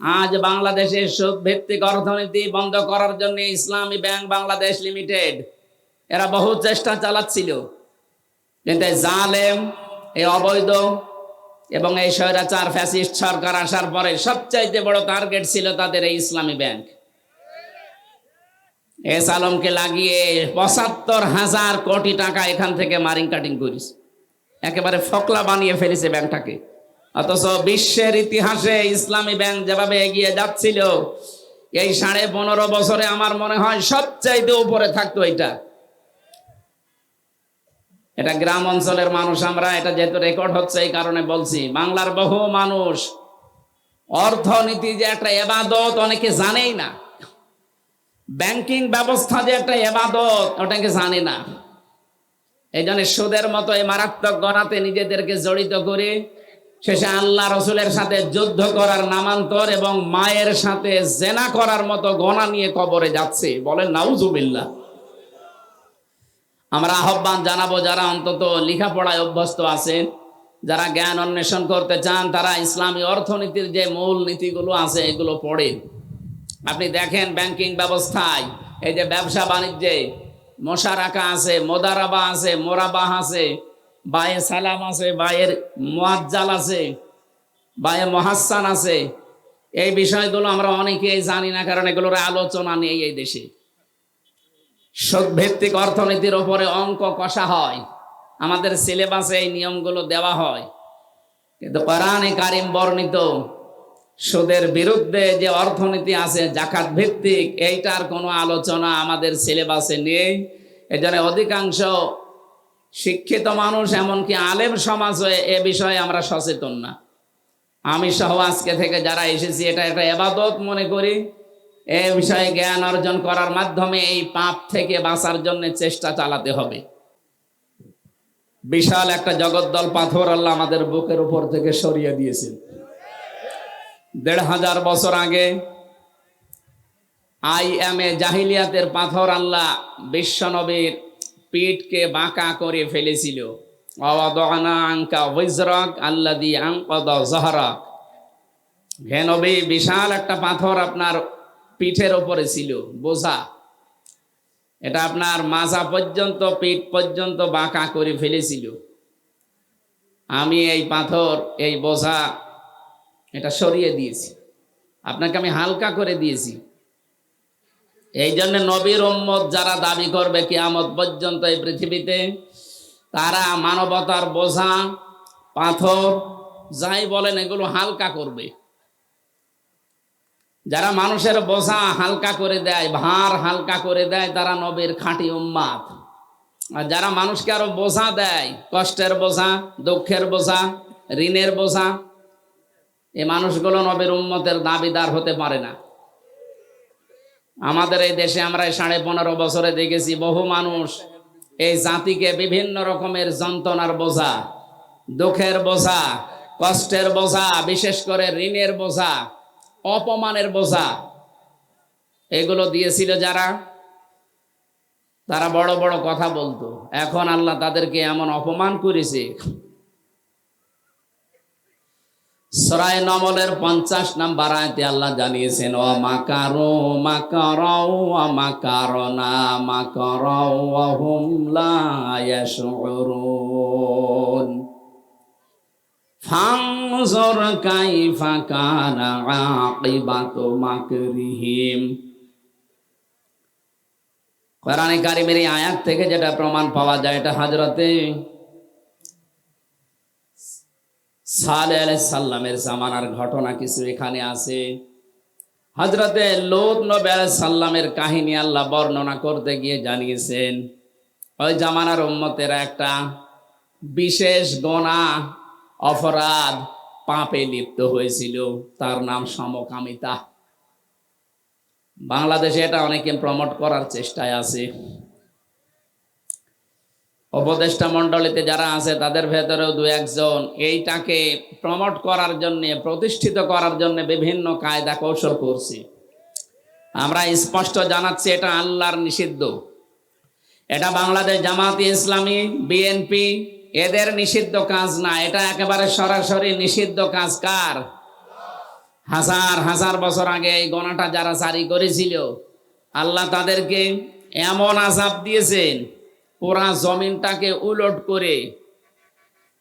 আজ বাংলাদেশের সুদ ভিত্তিক অর্থনীতি বন্ধ করার জন্য ইসলামী ব্যাংক বাংলাদেশ লিমিটেড, এরা বহু চেষ্টা চালাচ্ছিল। কিন্তু জালেম, এই অবৈধ এবং এই স্বৈরাচার ফ্যাসিস্ট সরকার আসার পরে সবচাইতে বড় টার্গেট ছিল তাদের এই ইসলামী ব্যাংক। এস আলমকে লাগিয়ে পঁচাত্তর হাজার কোটি টাকা এখান থেকে মারিং কাটিং করিস একেবারে ফকলা বানিয়ে ফেলেছে ব্যাংকটাকে। অথচ বিশ্বের ইতিহাসে ইসলামী ব্যাংক যেভাবে এগিয়ে যাচ্ছিল, এই সাড়ে পনেরো বছরে আমার মনে হয় সবচাইতে উপরে থাকতো এটা। এটা গ্রাম অঞ্চলের মানুষ, আমরা এটা যেহেতু রেকর্ড হচ্ছে এই কারণে বলছি, বাংলার বহু মানুষ অর্থনীতি যে একটা এবাদত অনেকে জানেই না, ব্যাংকিং ব্যবস্থা যে একটা এবাদত ওটাকে জানে না। এই জন্য সুদের মতো এই মারাত্মক গণাতে নিজেদেরকে জড়িত করে শেষে আল্লাহ রসুলের সাথে যুদ্ধ করার নামান্তর এবং মায়ের সাথে জেনা করার মতো গণা নিয়ে কবরে যাচ্ছে। বলেন, নাউজুবিল্লাহ। আমরা আহ্বান জানাব যারা অন্তত লেখাপড়ায় অভ্যস্ত আছেন, যারা জ্ঞান অন্বেষণ করতে চান, তারা ইসলামী অর্থনীতির যে মূল নীতিগুলো আছে, এগুলো পড়েন। আপনি দেখেন ব্যাংকিং ব্যবস্থায়, এই যে ব্যবসা বাণিজ্যে মশারাকা আছে, মোদারাবা আছে, মোরাবাহ আছে বায়ে সালাম আছে বায়ের মোয়াজ্জাল আছে বায়ে মহাসান আছে। এই বিষয়গুলো আমরা অনেকেই জানি না, কারণ এগুলোর আলোচনা নেই এই দেশে। ভিত্তিক অর্থনীতির ওপরে অঙ্ক কষা হয়। আমাদের সিলেবাসে এই নিয়মগুলো দেওয়া হয়। কিন্তু কোরআনে কারিম বর্ণিত, সুদের বিরুদ্ধে যে অর্থনীতি আছে জাকাত ভিত্তিক এইটার কোনো আলোচনা আমাদের সিলেবাসে নেই। এজন্য অধিকাংশ শিক্ষিত মানুষ এমনকি আলেম সমাজ হয়ে এ বিষয়ে আমরা সচেতন না। আমি সহ আজকে থেকে যারা এসেছি, এটা একটা এবাদত মনে করি। এ বিষয়ে জ্ঞান অর্জন করার মাধ্যমে এই পাপ থেকে বাঁচার জন্য চেষ্টা চালাতে হবে। বিশাল একটা জগদ্দল পাথর আল্লাহ আমাদের বুকের উপর থেকে সরিয়ে দিয়েছেন। দেড় হাজার বছর আগে আই এম এ জাহিলিয়াতের পাথর আল্লাহ বিশ্বনবীর পিঠকে বাঁকা করে ফেলেছিল। বিশাল একটা পাথর আপনার পিঠের ওপরে ছিল, বোঝা। এটা আপনার মাজা পর্যন্ত পিঠ পর্যন্ত বাঁকা করে ফেলেছিল। আমি এই পাথর, এই বোঝা, এটা সরিয়ে দিয়েছি। আপনাকে আমি হালকা করে দিয়েছি। এই জন্য নবীর উম্মত যারা দাবি করবে কিয়ামত পর্যন্ত এই পৃথিবীতে, তারা মানবতার বোঝা, পাথর, যাই বলেন এগুলো হালকা করবে। যারা মানুষের বোঝা হালকা করে দেয়, ভার হালকা করে দেয়, তারা নবীর খাঁটি উম্মাদ। আর যারা মানুষকে আরও বোঝা দেয়, কষ্টের বোঝা, দুঃখের বোঝা, ঋণের বোঝা এই মানুষগুলো নবীর উম্মতের দাবিদার হতে পারে না। আমাদের এই দেশে আমরা সাড়ে পনেরো বছরে দেখেছি বহু মানুষ এই জাতিকে বিভিন্ন রকমের যন্ত্রণার বোঝা, দুঃখের বোঝা, কষ্টের বোঝা, বিশেষ করে ঋণের বোঝা, অপমানের বোঝা। এগুলো দিয়েছিল যারা? তারা বড় বড় কথা বলতো। এখন আল্লাহ তাদেরকে এমন অপমান করেছে। সরাই নমলের পঞ্চাশ নাম্বার আয়তে আল্লাহ জানিয়েছেন ও মাকারো মাকারো মাকারো লা ইয়াশউরুন। ফাংজর কাইফা কানা আকিবাতু কারিমের আয়াত থেকে যেটা প্রমাণ পাওয়া যায়, এটা হযরতে সালে সাল্লামের জামানার ঘটনা কিছু এখানে আছে। হজরতে লোদ নবী সাল্লামের কাহিনী আল্লাহ বর্ণনা করতে গিয়ে জানিয়েছেন, ওই জামানার উম্মতেরা একটা বিশেষ গোনা অপরাধ পাপে লিপ্ত হয়েছিল, তার নাম সমকামিতা। বাংলাদেশে এটা অনেকে প্রমোট করার চেষ্টায় আছে। উপদেষ্টা মণ্ডলীতে যারা আছে, তাদের ভেতরেও দু একজন এইটাকে প্রমোট করার জন্য, প্রতিষ্ঠিত করার জন্য বিভিন্ন কায়দা কৌশল করছি। আমরা স্পষ্ট জানাচ্ছি, এটা আল্লাহর নিষিদ্ধ। এটা বাংলাদেশ জামাতি ইসলামী, বিএনপি, এদের নিষিদ্ধ কাজ না, এটা একেবারে সরাসরি নিষিদ্ধ কাজ কার? হাজার হাজার বছর আগে এই গণাটা যারা জারি করেছিল, আল্লাহ তাদেরকে এমন আজাব দিয়েছেন পুরা জমিনটাকে উলট করে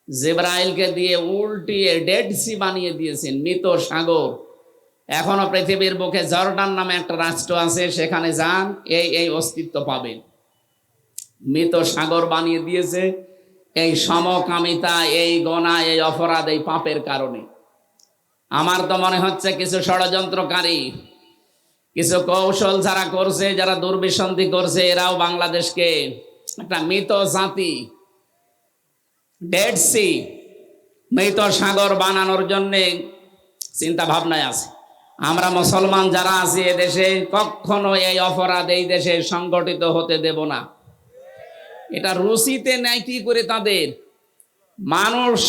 জেব্রাইলকে দিয়ে উল্টিয়ে ডেড সি বানিয়ে দিয়েছেন, মৃত সাগর। এখনও পৃথিবীর বুকে জর্ডান নামে একটা রাষ্ট্র আছে, সেখানে যান, এই এই অস্তিত্ব পাবেন। মৃত সাগর বানিয়ে দিয়েছে এই সমকামিতা, এই গণা এই অপরাধ, এই পাপের কারণে। আমার তো মনে হচ্ছে কিছু ষড়যন্ত্রকারী, কিছু কৌশল যারা করছে, যারা দুর্বিসন্ধি করছে, এরাও বাংলাদেশকে একটা মৃত জাতি। ডেড সি মৃত সাগর বানানোর জন্যে চিন্তা ভাবনায় আছে। আমরা মুসলমান যারা আছি এদেশে কখনো এই অপরাধ এই দেশে সংগঠিত হতে দেব না। এটা রুচিতে নেয় কি করে তাদের? মানুষ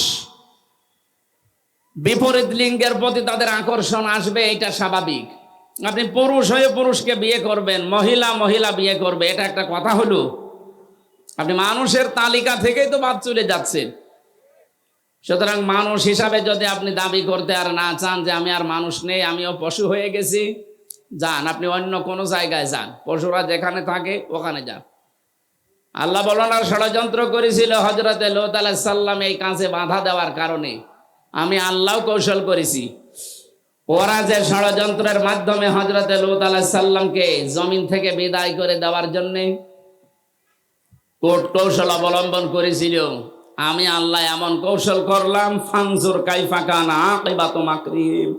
বিপরীত লিঙ্গের প্রতি তাদের আকর্ষণ আসবে, এটা স্বাভাবিক। আপনি পুরুষ হয়ে পুরুষকে বিয়ে করবেন, মহিলা মহিলা বিয়ে করবে, এটা একটা কথা হলো। আপনি মানুষের তালিকা থেকেই তো বাদ চলে যাচ্ছেন সুতরাং মানুষ হিসাবে যদি আপনি দাবি করতে আর না চান যে আমি আর মানুষ নেই, আমিও পশু হয়ে গেছি, যান, আপনি অন্য কোনো জায়গায় যান। পশুরা যেখানে থাকে, ওখানে যান। আল্লাহ বলনার ষড়যন্ত্র করেছিল হজরতে লোত সাল্লাম এই কাজে বাধা দেওয়ার কারণে। আমি আল্লাহ কৌশল করেছি। ওরা যে ষড়যন্ত্রের মাধ্যমে হজরতে লোত সাল্লামকে জমিন থেকে বিদায় করে দেওয়ার জন্যে কোট কৌশল অবলম্বন করেছিল আমি আল্লাহ এমন কৌশল করলাম, ফানজুর কাইফা কানা আকিবাত মাকরিম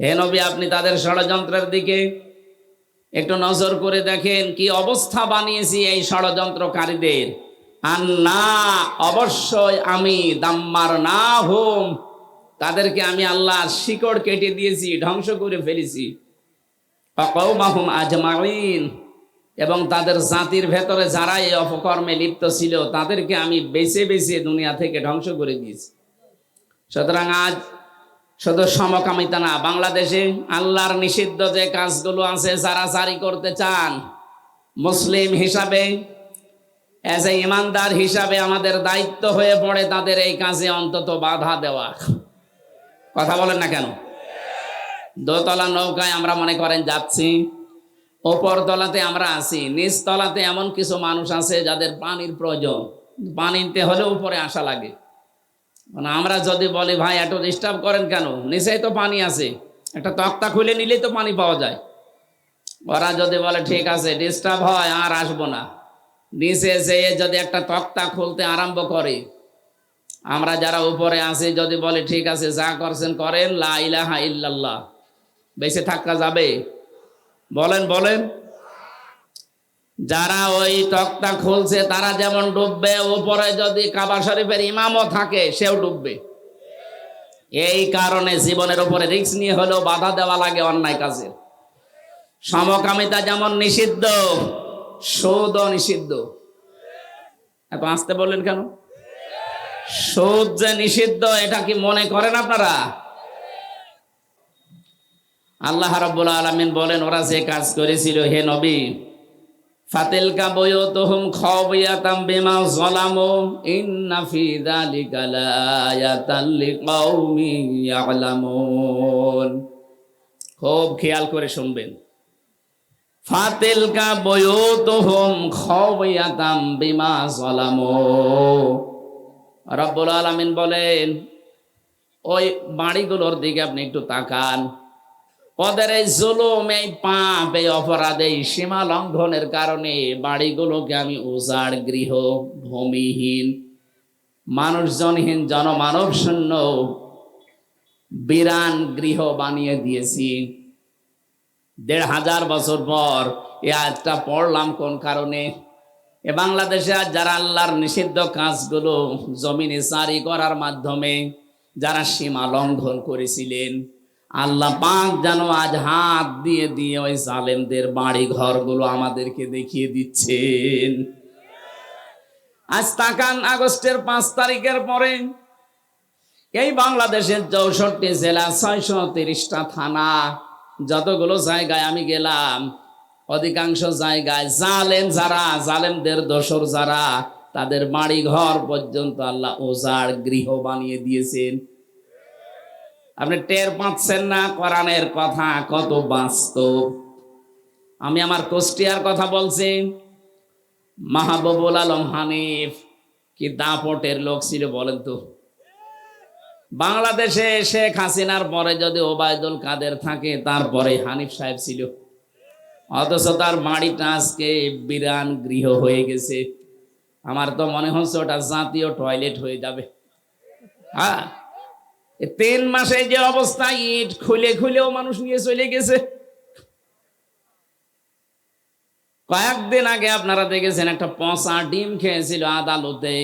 হে নবী, আপনি তাদের ষড়যন্ত্রের দিকে একটু নজর করে দেখেন কি অবস্থা বানিয়েছি এই ষড়যন্ত্রকারীদের। আন্না, অবশ্যই আমি দাম্মার না হোম। তাদেরকে আমি আল্লাহ শিকড় কেটে দিয়েছি, ধ্বংস করে ফেলেছি। আজমাইন। এবং তাদের জাতির ভেতরে যারা এই অপকর্মে লিপ্ত ছিল, তাদেরকে আমি বেছে বেছে দুনিয়া থেকে ধ্বংস করে দিয়েছি। সুতরাং আজ শুধু সমকামিতা না, বাংলাদেশে আল্লাহর নিষিদ্ধ যে কাজগুলো আছে, যারা জারি করতে চান, মুসলিম হিসাবে অ্যাজ এ ইমানদার হিসাবে আমাদের দায়িত্ব হয়ে পড়ে তাদের এই কাজে অন্তত বাধা দেওয়া। কথা বলেন না কেন? দোতলা নৌকায় আমরা মনে করেন যাচ্ছি। ওপর তলাতে আমরা আছি, নিচ তলাতে এমন কিছু মানুষ আছে যাদের পানির প্রয়োজন। পানিতে হলে উপরে আসা লাগে। মানে আমরা যদি বলি, ভাই, এত ডিস্টার্ব করেন কেন? নিচেই তো পানি আছে। একটা তক্তা খুলে নিলেই তো পানি পাওয়া যায়। ওরা যদি বলে, ঠিক আছে ডিস্টার্ব হয়, আর আসব না। নিচে যেয়ে যদি একটা তক্তা খুলতে আরম্ভ করে, আমরা যারা উপরে আছি, যদি বলে, ঠিক আছে, যা করছেন করেন, লা ইলাহা ইল্লাল্লাহ। বেঁচে থাকা যাবে? বলেন বলেন। যারা ওই তক্তা খুলছে, তারা যেমন ডুববে, ওপরে যদি কাবা শরীফের ইমামও থাকে, সেও ডুববে। এই কারণে জীবনের উপরে রিস্ক নিয়ে হলেও বাধা দেওয়া লাগে অন্যায় কাজের। সমকামিতা যেমন নিষিদ্ধ, সুদও নিষিদ্ধ। এত আসতে বললেন কেন? সুদ যে নিষিদ্ধ, এটা কি মনে করেন আপনারা? আল্লাহ রাব্বুল আলামিন বলেন, ওরা যে কাজ করেছিল, হে নবী ফাতিলকা বয়তুহুম খাবিয়াতাম বিমা যালামু, ইন্না ফি যালিকা লায়াতান লিকাউমিন ইয়ালামুন। খুব খেয়াল করে শুনবেন। ফাতিলকা বয়তুহুম খাবিয়াতাম বিমা যালামু। রব্বুল আলামিন বলেন, ওই বাড়িগুলোর দিকে আপনি একটু তাকান। ওদের এই জুলুম, এই পাপ, এই অপরাধ, এই সীমা লঙ্ঘনের কারণে বাড়িগুলোকে আমি উজাড় গৃহ ভূমিহীন মানুষজনহীন, জনমানব শূন্য বিরান গৃহ বানিয়ে দিয়েছি। দেড় হাজার বছর পর এ আজটা পড়লাম কোন কারণে? এ বাংলাদেশে আজ যারা আল্লাহর নিষিদ্ধ কাজগুলো জমিনে সারি করার মাধ্যমে যারা সীমা লঙ্ঘন করেছিলেন আল্লাহ পাক যেন আজ হাত দিয়ে দিয়ে ওই জালেমদের বাড়ি ঘরগুলো আমাদেরকে দেখিয়ে দিচ্ছেন। আজ তাকান আগস্টের পাঁচ তারিখের পরে এই বাংলাদেশের চৌষট্টি জেলা ছয়শো তিরিশটা থানা, যতগুলো জায়গায় আমি গেলাম, অধিকাংশ জায়গায় জালেম যারা, জালেমদের দোসর যারা, তাদের বাড়ি ঘর পর্যন্ত আল্লাহ ওজার গৃহ বানিয়ে দিয়েছেন। আপনি টের পাচ্ছেন না, কোরআনের কথা কত বাস্তব। আমি আমার কুষ্টিয়ার কথা বলছি। মাহবুবুল আলম হানিফ কি দাপটের লোক ছিল বলেন তো? বাংলাদেশে শেখ হাসিনার পরে যদি ওবায়দুল কাদের থাকে, তারপরে হানিফ সাহেব ছিল। অথচ তার বাড়িটা আজকে বিরান গৃহ হয়ে গেছে। আমার তো মনে হচ্ছে ওটা জাতীয় টয়লেট হয়ে যাবে। হ্যাঁ? তিন মাসে যে অবস্থা, ইট খুলে খুলেও মানুষ নিয়ে চলে গেছে। কয়েকদিন আগে আপনারা দেখেছেন একটা পচা ডিম খেয়েছিল আদালতে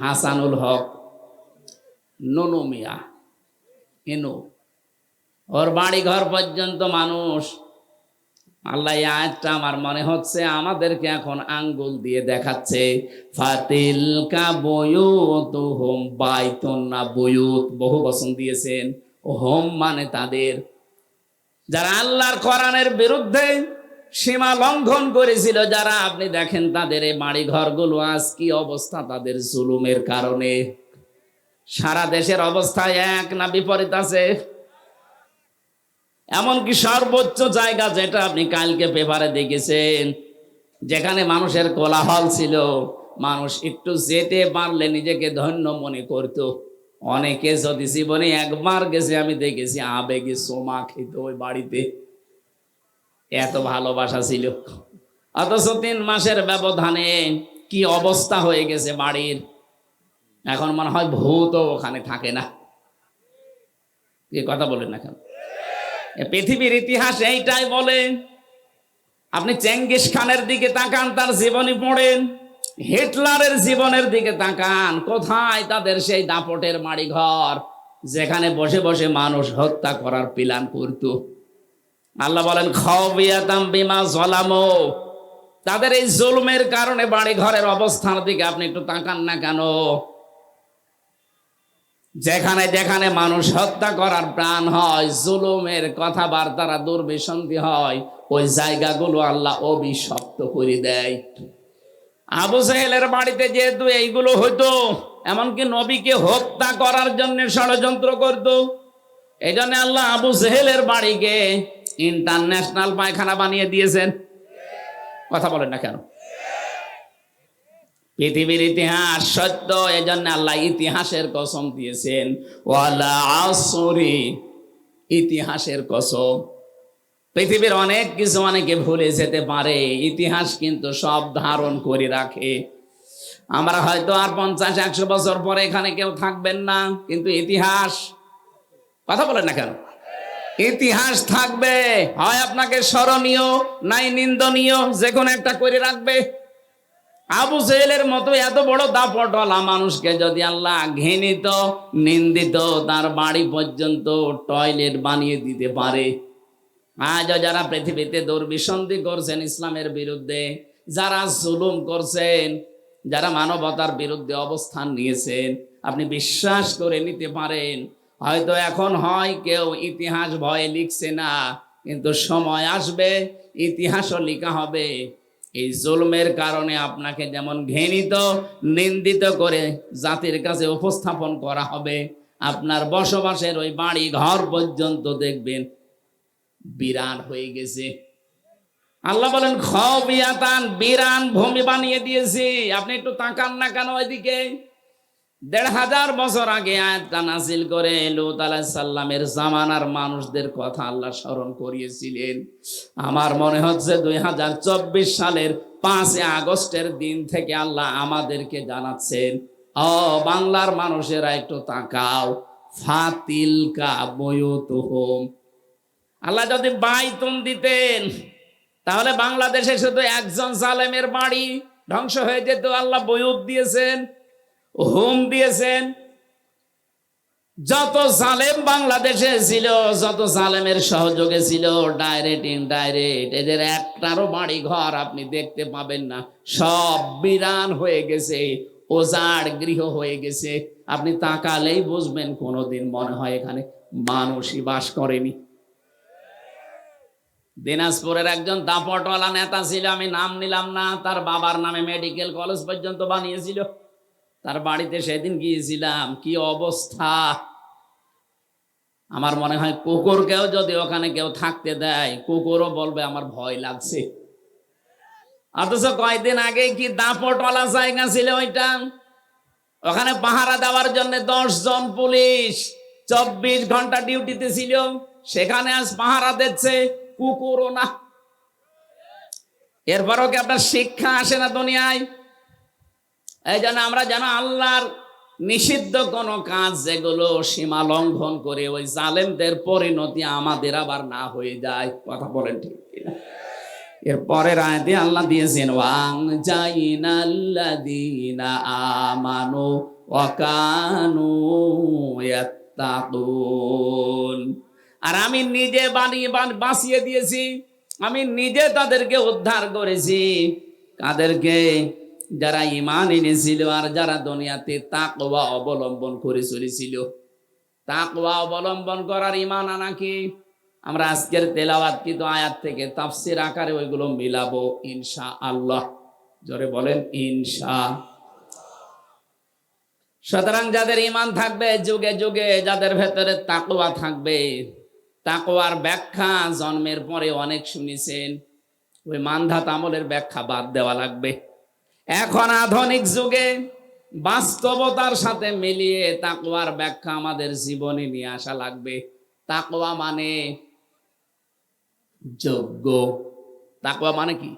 হাসানুল হক, নুনু মিয়া ইনু ওর বাড়ি ঘর পর্যন্ত মানুষ আল্লাহ এই আয়াতটা আমার মনে হচ্ছে আমাদেরকে এখন আঙ্গুল দিয়ে দেখাচ্ছে। ফাতিল কা বয়ুত হোম বাইতন না বয়ুত, বহু বচন দিয়েছেন। ও হোম মানে তাদের। যারা আল্লাহর কোরআনের বিরুদ্ধে সীমা লঙ্ঘন করেছিল, যারা আপনি দেখেন তাদের এই বাড়ি ঘরগুলো আজ কি অবস্থা তাদের জুলুমের কারণে। সারা দেশের অবস্থায় এক না বিপরীত আছে। এমনকি সর্বোচ্চ জায়গা যেটা আপনি কালকে পেপারে দেখেছেন, যেখানে মানুষের কোলাহল ছিল, মানুষ একটু যেতে পারলে নিজেকে ধন্য মনে করত। অনেকে যদি জীবনে একবার গেছে, আমি দেখেছি আবেগে সোমা খেত ওই বাড়িতে। এত ভালোবাসা ছিল। অথচ তিন মাসের ব্যবধানে কি অবস্থা হয়ে গেছে বাড়ির। এখন মনে হয় ভূত ওখানে থাকে না। কথা বলেন না কেন? পৃথিবীর ইতিহাস এইটাই বলে, আপনি চেঙ্গিস খানের দিকে তাকান, তার জীবনী পড়েন, হিটলারের জীবনের দিকে তাকান, কোথায় তাদের সেই দাপটের বাড়ি ঘর যেখানে বসে বসে মানুষ হত্যা করার প্ল্যান করত। আল্লাহ বলেন খাওয়াতাম বিমা জলামো। তাদের এই জুলুমের কারণে বাড়ি ঘরের অবস্থার দিকে আপনি একটু তাকান না কেন? যেখানে যেখানে মানুষ হত্যা করার প্রাণ হয়, জুলুমের কথাবার্তারা দুর্বিসন্ধি হয়, ওই জায়গাগুলো আল্লাহ অভিশপ্ত করে দেয়। আবু সাহেলের বাড়িতে যেহেতু এইগুলো হইতো, এমনকি নবীকে হত্যা করার জন্য ষড়যন্ত্র করত এই জন্য আল্লাহ আবু সেহেলের বাড়িকে ইন্টারন্যাশনাল পায়খানা বানিয়ে দিয়েছেন। কথা বলেন না কেন? পৃথিবীর ইতিহাস সত্য, এজন্য আল্লাহ ইতিহাসের কসম দিয়েছেন। ওয়ালা আসরি ইতিহাসের কসম। পৃথিবীর অনেক কিছু অনেকে ভুলে যেতে পারে, ইতিহাস কিন্তু সব ধারণ করে রাখে। আমরা হয়তো আর পঞ্চাশ, একশো বছর পরে এখানে কেউ থাকবেন না, কিন্তু ইতিহাস, কথা বলেন না কেন? ইতিহাস থাকবে, হয় আপনাকে স্মরণীয়, নাই নিন্দনীয়, যে কোনো একটা করে রাখবে। আবু সেহেলের মতো এত বড় দাপটওয়ালা মানুষকে যদি আল্লাহ ঘৃণিত, নিন্দিত, তার বাড়ি পর্যন্ত টয়লেট বানিয়ে দিতে পারে। আজও যারা পৃথিবীতে দুর্বিসন্ধি করছেন ইসলামের বিরুদ্ধে, যারা জুলুম করছেন, যারা মানবতার বিরুদ্ধে অবস্থান নিয়েছেন, আপনি বিশ্বাস করে নিতে পারেন। হয়তো এখন হয় কেউ ইতিহাস ভয়ে লিখছে না, কিন্তু সময় আসবে, ইতিহাসও লেখা হবে। এই জুলমের কারণে আপনাকে যেমন ঘৃণিত, নিন্দিত করে জাতির কাছে উপস্থাপন করা হবে, আপনার বসবাসের ওই বাড়ি ঘর পর্যন্ত দেখবেন বিরান হয়ে গেছে। আল্লাহ বলেন খান বিরান, ভূমি বানিয়ে দিয়েছি। আপনি একটু তাকান না কেন ওইদিকে? দেড় হাজার বছর আগে আয়াতটা নাসিল করে লুত আলাহ সাল্লামের জামানার মানুষদের কথা আল্লাহ স্মরণ করিয়েছিলেন। আমার মনে হচ্ছে দুই হাজার চব্বিশ সালের পাঁচই আগস্টের দিন থেকে আল্লাহ আমাদেরকে জানাচ্ছেন, ও বাংলার মানুষেরা একটু তাকাও। ফাতিল বয়ত হোম আল্লাহ যদি বাইতুন দিতেন, তাহলে বাংলাদেশে শুধু একজন জালেমের বাড়ি ধ্বংস হয়ে যেত, আল্লাহ বয়ুত দিয়েছেন। হোম দিয়েছেন। যত জালেম বাংলাদেশে ছিল, যত জালেমের সহযোগে ছিল ডাইরেক্ট ইনডাইরেক্ট এদের একটারও বাড়ি ঘর আপনি দেখতে পাবেন না। সব বিরান হয়ে গেছে ওজাড় গৃহ হয়ে গেছে। আপনি তাকালেই বুঝবেন, কোনোদিন মনে হয় এখানে মানুষই বাস করেনি। দিনাজপুরের একজন দাপটওয়ালা নেতা ছিল, আমি নাম নিলাম না, তার বাবার নামে মেডিকেল কলেজ পর্যন্ত বানিয়েছিল। তার বাড়িতে সেদিন গিয়েছিলাম। কি অবস্থা? আমার মনে হয় কুকুরকেও যদি ওখানে কেউ থাকতে দেয়, কুকুরও বলবে, আমার ভয় লাগছে। অথচ কয়েকদিন আগে কি দাপটওয়ালা জায়গা ছিল ওইটা? ওখানে পাহারা দেওয়ার জন্য দশ জন পুলিশ চব্বিশ ঘণ্টা ডিউটিতে ছিল। সেখানে আজ পাহারা দিচ্ছে, কুকুরও না। এরপরও কি আপনার শিক্ষা আসে না দুনিয়ায়? এই জন্য আমরা যেন আল্লাহর নিষিদ্ধ কোন কাজ যেগুলো সীমা লঙ্ঘন করে ওই জালেমদের পরিণতি আমাদের আবার না হয়ে যায়। কথা বলেন ঠিক এর পরের আল্লাহ দিয়েছেন ওয়াং জাইনাল্লাযীনা আমানু ওয়া কানু ইয়াত্তাকুন। আর আমি নিজে বানিয়ে বান- বাঁচিয়ে দিয়েছি, আমি নিজে তাদেরকে উদ্ধার করেছি। কাদেরকে যারা ইমান এনেছিল আর যারা দুনিয়াতে তাকওয়া অবলম্বন করে চলেছিল। তাকওয়া অবলম্বন করার ইমান আনা কি? আমরা আজকের তেলাওয়াত কিন্তু আয়াত থেকে তাফসির আকারে ওইগুলো মিলাবো ইনশা আল্লাহ জোরে বলেন, ইনশা। সুতরাং যাদের ইমান থাকবে, যুগে যুগে যাদের ভেতরে তাকওয়া থাকবে, তাকওয়ার ব্যাখ্যা জন্মের পরে অনেক শুনেছেন। ওই মানধাত আমলের ব্যাখ্যা বাদ দেওয়া লাগবে। এখন আধুনিক যুগে বাস্তবতার সাথে মিলিয়ে তাকওয়ার ব্যাখ্যা আমাদের জীবনে নিয়ে আসা লাগবে। তাকওয়া মানে যোগ্য। তাকওয়া মানে কি?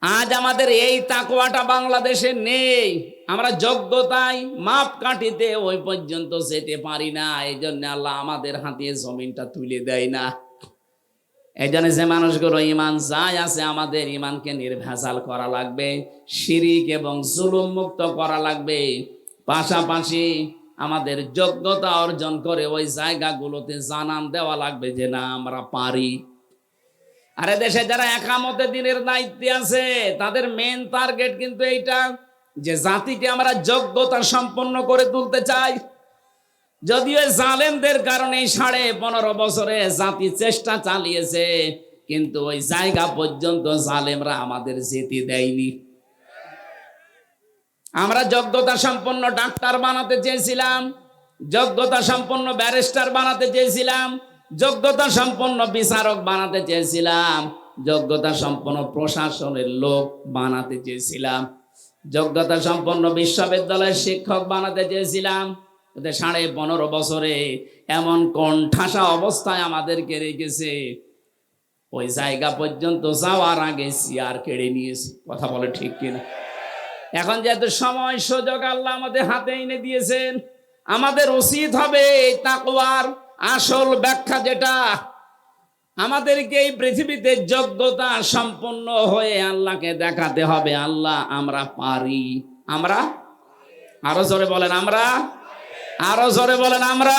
আজ আমাদের এই তাকওয়াটা বাংলাদেশে নেই। আমরা যোগ্যতায় মাপ কাটিতে ওই পর্যন্ত যেতে পারি না। এই জন্য আল্লাহ আমাদের হাতে জমিনটা তুলে দেয় না। এই জন্য যে মানুষগুলো ইমান যাই আছে, আমাদের ইমানকে নির্ভেজাল করা লাগবে, শিরিক এবং জুলুম মুক্ত করা লাগবে। পাশাপাশি আমাদের যোগ্যতা অর্জন করে ওই জায়গাগুলোতে জানান দেওয়া লাগবে যে, না, আমরা পারি। আরে দেশে যারা একামতে দিনের দায়িত্বে আছে, তাদের মেন টার্গেট কিন্তু এইটা যে, জাতিকে আমরা যোগ্যতা সম্পন্ন করে তুলতে চাই। যদিও জালেমদের কারণে সাড়ে পনেরো বছরে জাতি চেষ্টা চালিয়েছে, কিন্তু ওই জায়গা পর্যন্ত জালেমরা আমাদের যেতে দেয়নি। আমরা যোগ্যতা সম্পন্ন ডাক্তার বানাতে চেয়েছিলাম যোগ্যতা সম্পন্ন ব্যারিস্টার বানাতে চেয়েছিলাম যোগ্যতা সম্পন্ন বিচারক বানাতে চেয়েছিলাম যোগ্যতা সম্পন্ন প্রশাসনের লোক বানাতে চেয়েছিলাম যোগ্যতা সম্পন্ন বিশ্ববিদ্যালয়ের শিক্ষক বানাতে চেয়েছিলাম সাড়ে পনেরো বছরে এমন কোন ঠাসা অবস্থায় আমাদেরকে রেখেছে। ওই জায়গা পর্যন্ত যাওয়ার আগে সিয়ার কেড়ে নিয়েছে। কথা বলে ঠিক কিনা? এখন যেহেতু সময় সুযোগ, আল্লাহ আমাদের হাতে এনে দিয়েছেন। আমাদের উচিত হবে এই তাকওয়ার আসল ব্যাখ্যা যেটা। আমাদেরকে এই পৃথিবীতে যোগ্যতা সম্পন্ন হয়ে আল্লাহকে দেখাতে হবে। আল্লাহ আমরা পারি। আমরা? আরও জোরে বলেন, আমরা আরও জোরে বলেন আমরা